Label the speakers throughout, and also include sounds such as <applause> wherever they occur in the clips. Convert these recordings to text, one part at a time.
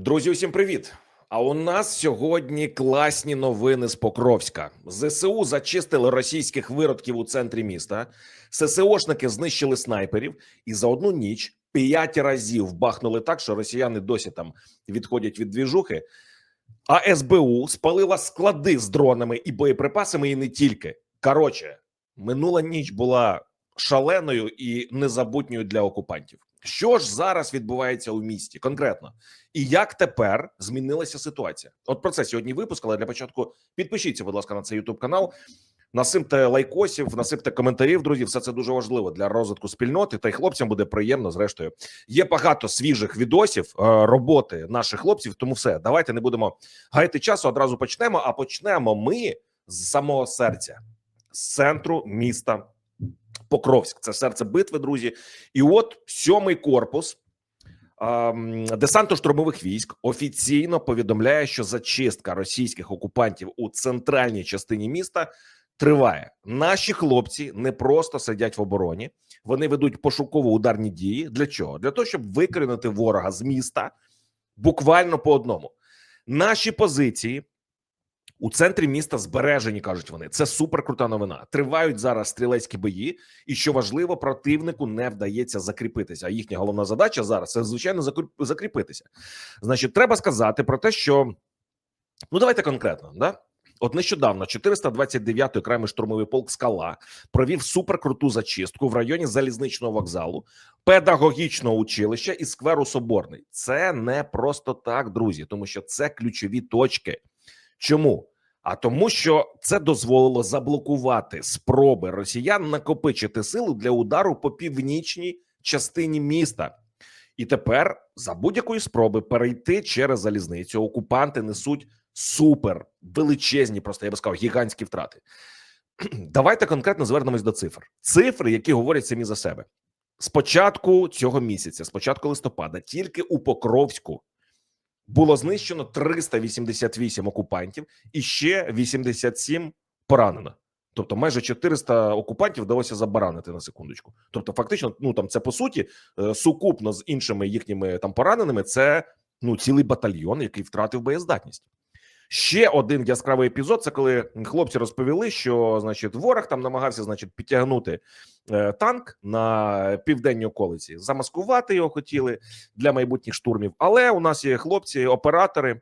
Speaker 1: Друзі, усім привіт! А у нас сьогодні класні новини з Покровська. ЗСУ зачистили російських виродків у центрі міста. ССОшники знищили снайперів, і за одну ніч п'ять разів бахнули так, що росіяни досі там відходять від двіжухи. А СБУ спалила склади з дронами і боєприпасами, і не тільки. Коротше, минула ніч була шаленою і незабутньою для окупантів. Що ж зараз відбувається у місті конкретно, і як тепер змінилася ситуація? От про це сьогодні випуск, але для початку підпишіться, будь ласка, на цей Ютуб канал. Насипте лайкосів, насипте коментарів, друзі. Все це дуже важливо для розвитку спільноти. Та й хлопцям буде приємно. Зрештою, є багато свіжих відосів е, роботи наших хлопців. Тому все, давайте не будемо гаяти часу. Одразу почнемо. А почнемо ми з самого серця, з центру міста Покровськ. Це серце битви, друзі. І от сьомий корпус ем, десантно-штурмових військ офіційно повідомляє, що зачистка російських окупантів у центральній частині міста триває. Наші хлопці не просто сидять в обороні, вони ведуть пошуково-ударні дії. Для чого? Для того, щоб викорінити ворога з міста буквально по одному. Наші позиції. У центрі міста збережені кажуть вони. Це супер крута новина. Тривають зараз стрілецькі бої, і що важливо, противнику не вдається закріпитися. А їхня головна задача зараз це звичайно закріп- закріпитися. Значить, треба сказати про те, що ну давайте конкретно, да. От нещодавно 429-й окремий штурмовий полк Скала провів суперкруту зачистку в районі залізничного вокзалу, педагогічного училища і скверу Соборний. Це не просто так, друзі, тому що це ключові точки. Чому? А тому, що це дозволило заблокувати спроби росіян накопичити силу для удару по північній частині міста. І тепер за будь-якої спроби перейти через залізницю окупанти несуть супер величезні, просто я би сказав, гігантські втрати. <clears throat> Давайте конкретно звернемось до цифр. Цифри, які говорять самі за себе. З початку цього місяця, з початку листопада, тільки у Покровську було знищено 388 окупантів і ще 87 поранено. Тобто, майже 400 окупантів вдалося забаранити на секундочку. Тобто, фактично, ну там це по суті е, сукупно з іншими їхніми там пораненими. Це ну цілий батальйон, який втратив боєздатність. Ще один яскравий епізод. Це коли хлопці розповіли, що значить ворог там намагався, значить, підтягнути е, танк на південній околиці, замаскувати його хотіли для майбутніх штурмів. Але у нас є хлопці, оператори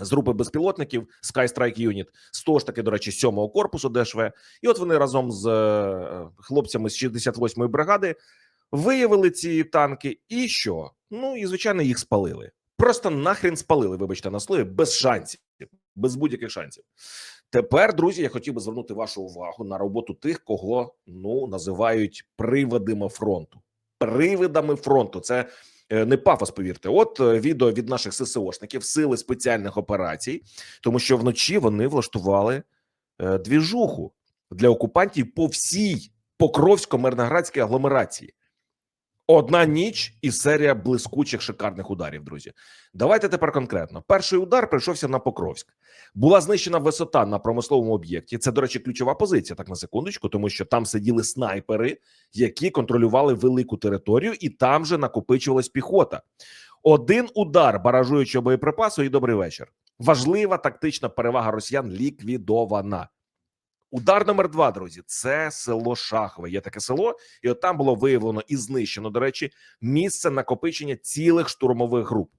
Speaker 1: з групи безпілотників Sky Strike Unit, з того ж таки, до речі, 7-го корпусу ДШВ. І от вони разом з е, хлопцями з 68-ї бригади виявили ці танки. І що? Ну і звичайно, їх спалили. Просто нахрен спалили, вибачте на слові, без шансів, без будь-яких шансів. Тепер, друзі, я хотів би звернути вашу увагу на роботу тих, кого ну називають приводами фронту. Привидами фронту. Це е, не пафос, повірте. От е, відео від наших ССОшників, сили спеціальних операцій, тому що вночі вони влаштували е, двіжуху для окупантів по всій Покровсько-Мирноградській агломерації. Одна ніч і серія блискучих шикарних ударів. Друзі, давайте тепер конкретно. Перший удар прийшовся на Покровськ. Була знищена висота на промисловому об'єкті. Це, до речі, ключова позиція. Так на секундочку, тому що там сиділи снайпери, які контролювали велику територію, і там же накопичувалась піхота. Один удар баражуючого боєприпасу, і добрий вечір. Важлива тактична перевага росіян ліквідована. Удар номер два, друзі, це село Шахове. Є таке село, і от там було виявлено і знищено, до речі, місце накопичення цілих штурмових груп.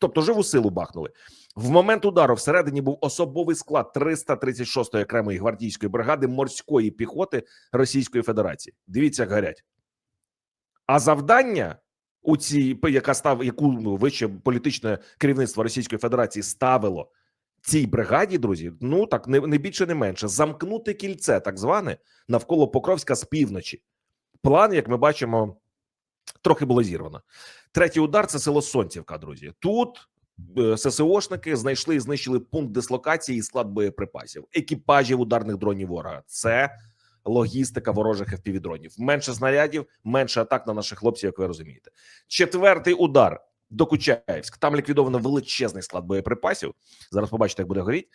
Speaker 1: Тобто живу силу бахнули. В момент удару всередині був особовий склад 336-ї окремої гвардійської бригади морської піхоти Російської Федерації. Дивіться, як горять. А завдання у цій, яка став, яку ну, вище політичне керівництво Російської Федерації ставило цій бригаді, друзі, ну так не, не більше, не менше, замкнути кільце, так зване, навколо Покровська з півночі. План, як ми бачимо, трохи було зірвано. Третій удар це село Сонцівка, друзі. Тут е, ССОшники знайшли і знищили пункт дислокації і склад боєприпасів, екіпажів ударних дронів ворога. Це логістика ворожих FPV-дронів. Менше снарядів, менше атак на наших хлопців, як ви розумієте. Четвертий удар Докучаєвськ. Там ліквідовано величезний склад боєприпасів. Зараз побачите, як буде горіти.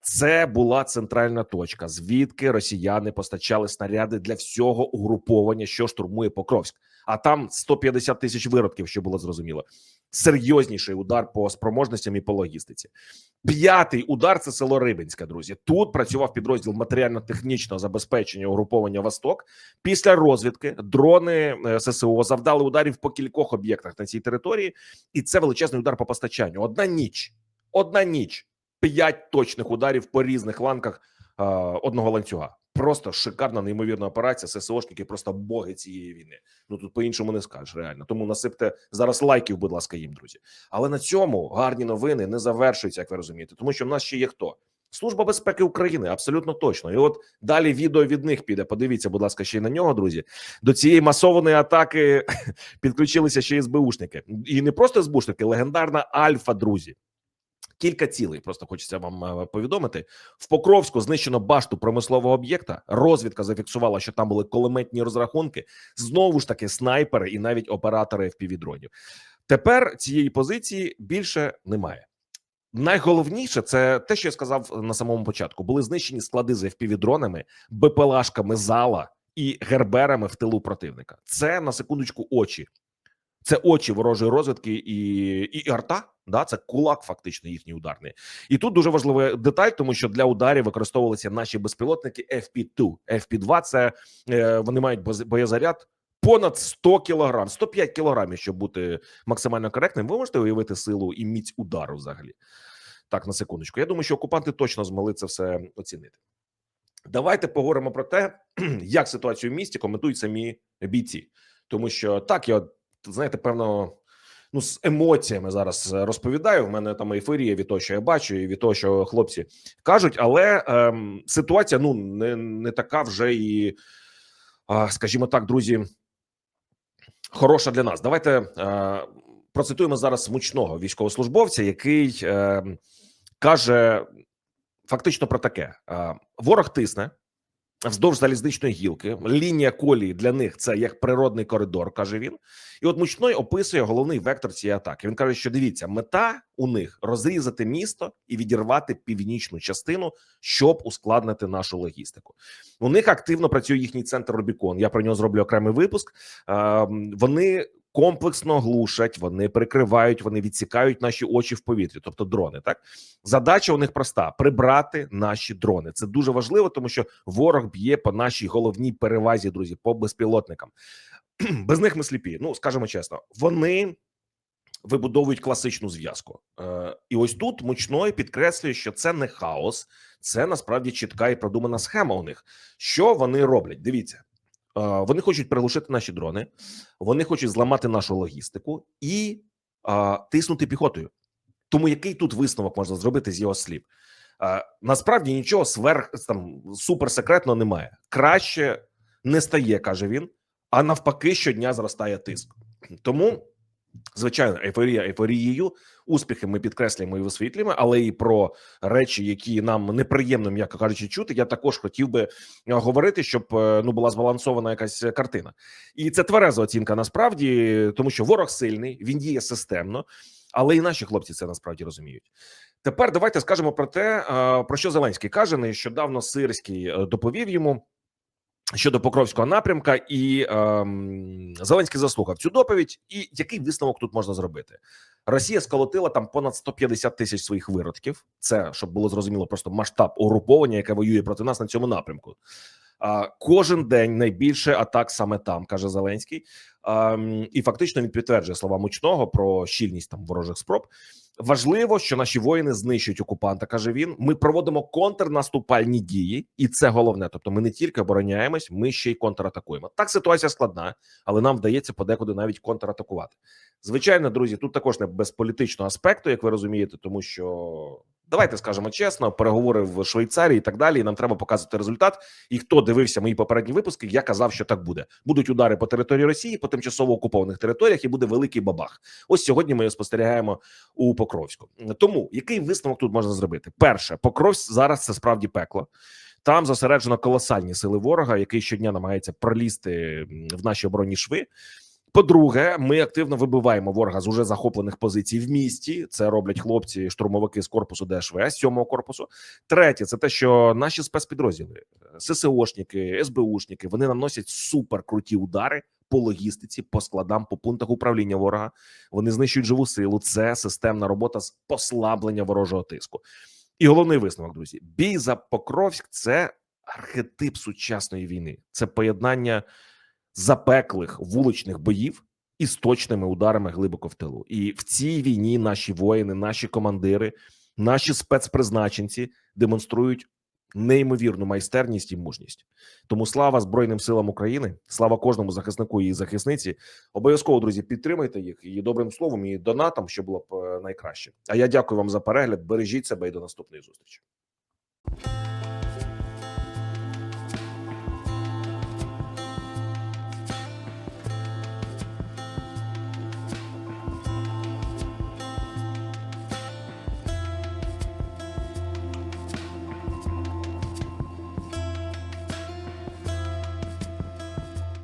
Speaker 1: Це була центральна точка, звідки росіяни постачали снаряди для всього угруповання, що штурмує Покровськ. А там 150 тисяч виродків, що було зрозуміло. Серйозніший удар по спроможностям і по логістиці. П'ятий удар це село Рибинське. Друзі, тут працював підрозділ матеріально-технічного забезпечення угруповання Восток. Після розвідки дрони е, ССО завдали ударів по кількох об'єктах на цій території, і це величезний удар по постачанню. Одна ніч, одна ніч, п'ять точних ударів по різних ланках е, одного ланцюга. Просто шикарна, неймовірна операція. ССОшники просто боги цієї війни. Ну тут по-іншому не скажеш реально. Тому насипте зараз лайків, будь ласка, їм, друзі. Але на цьому гарні новини не завершуються, як ви розумієте, тому що в нас ще є хто. Служба безпеки України абсолютно точно. І от далі відео від них піде. Подивіться, будь ласка, ще й на нього, друзі. До цієї масованої атаки <laughs> підключилися ще й СБУшники. І не просто СБУшники, легендарна Альфа, друзі. Кілька цілей просто хочеться вам е, повідомити. В Покровську знищено башту промислового об'єкта. Розвідка зафіксувала, що там були кулеметні розрахунки. Знову ж таки, снайпери і навіть оператори FPV-дронів. Тепер цієї позиції більше немає. Найголовніше це те, що я сказав на самому початку: були знищені склади з FPV-дронами, БПЛАшками зала і герберами в тилу противника. Це на секундочку очі. Це очі ворожої розвідки і і арта. Да, це кулак, фактично їхній ударний. І тут дуже важлива деталь, тому що для ударів використовувалися наші безпілотники FP2. FP2 – це е, вони мають боєзаряд понад 100 кілограм, 105 кілограмів, щоб бути максимально коректним. Ви можете уявити силу і міць удару взагалі. Так, на секундочку. Я думаю, що окупанти точно змогли це все оцінити. Давайте поговоримо про те, <clears throat> як ситуацію в місті коментують самі бійці, тому що так я знаєте, певно. Ну, з емоціями зараз е, розповідаю. В мене там ейфорія від того, що я бачу, і від того, що хлопці кажуть. Але ем, ситуація ну не, не така вже і, а, скажімо так, друзі, хороша для нас. Давайте е, процитуємо зараз мучного військовослужбовця, який е, каже фактично про таке: е, ворог тисне. Вздовж залізничної гілки лінія колії для них це як природний коридор, каже він. І от мучной описує головний вектор цієї атаки. Він каже, що дивіться, мета у них розрізати місто і відірвати північну частину, щоб ускладнити нашу логістику. У них активно працює їхній центр Рубікон. Я про нього зроблю окремий випуск. Е, Вони комплексно глушать, вони прикривають, вони відсікають наші очі в повітрі, тобто дрони. Так задача у них проста: прибрати наші дрони. Це дуже важливо, тому що ворог б'є по нашій головній перевазі, друзі, по безпілотникам. <clears throat> Без них ми сліпі. Ну скажемо чесно, вони вибудовують класичну зв'язку. Е, і ось тут мучной підкреслює, що це не хаос, це насправді чітка і продумана схема. У них що вони роблять? Дивіться. Вони хочуть прилушити наші дрони, вони хочуть зламати нашу логістику і тиснути піхотою. Тому який тут висновок можна зробити з його слів? Насправді нічого сверх там суперсекретного немає. Краще не стає, каже він, а навпаки, щодня зростає тиск. Тому, звичайно, ейфорія ейфорією, успіхи ми підкреслюємо і висвітлюємо, але і про речі, які нам неприємно, м'яко кажучи, чути, я також хотів би е, говорити, щоб е, ну була збалансована якась картина. І це твереза оцінка насправді, тому що ворог сильний, він діє системно, але і наші хлопці це насправді розуміють. Тепер давайте скажемо про те, е, про що Зеленський каже. Нещодавно Сирський доповів йому. Щодо Покровського напрямка, і ем, Зеленський заслухав цю доповідь. І який висновок тут можна зробити? Росія сколотила там понад 150 тисяч своїх виродків. Це щоб було зрозуміло, просто масштаб угруповання, яке воює проти нас на цьому напрямку. А, кожен день найбільше атак саме там, каже Зеленський. А, і фактично він підтверджує слова мучного про щільність там ворожих спроб. Важливо, що наші воїни знищують окупанта. каже він. Ми проводимо контрнаступальні дії, і це головне. Тобто, ми не тільки обороняємось, ми ще й контратакуємо. Так ситуація складна, але нам вдається подекуди навіть контратакувати. Звичайно, друзі, тут також не без політичного аспекту, як ви розумієте, тому що давайте скажемо чесно, переговори в Швейцарії і так далі. і Нам треба показувати результат. І хто дивився мої попередні випуски, я казав, що так буде. Будуть удари по території Росії, по тимчасово окупованих територіях, і буде великий бабах. Ось сьогодні ми його спостерігаємо у Покровську. Тому який висновок тут можна зробити? Перше, Покровськ зараз це справді пекло. Там зосереджено колосальні сили ворога, який щодня намагається пролізти в наші оборонні шви. По-друге, ми активно вибиваємо ворога з уже захоплених позицій в місті. Це роблять хлопці, штурмовики з корпусу ДШВ, сьомого корпусу. Третє, це те, що наші спецпідрозділи, ССОшники, СБУшники, вони наносять суперкруті удари по логістиці, по складам, по пунктах управління ворога. Вони знищують живу силу. Це системна робота з послаблення ворожого тиску. І головний висновок, друзі: бій за Покровськ це архетип сучасної війни. Це поєднання запеклих вуличних боїв із точними ударами глибоко в тилу. І в цій війні наші воїни, наші командири, наші спецпризначенці демонструють неймовірну майстерність і мужність. Тому слава Збройним силам України, слава кожному захиснику і захисниці. Обов'язково, друзі, підтримайте їх і добрим словом, і донатом, що було б е, найкраще. А я дякую вам за перегляд. Бережіть себе і до наступної зустрічі.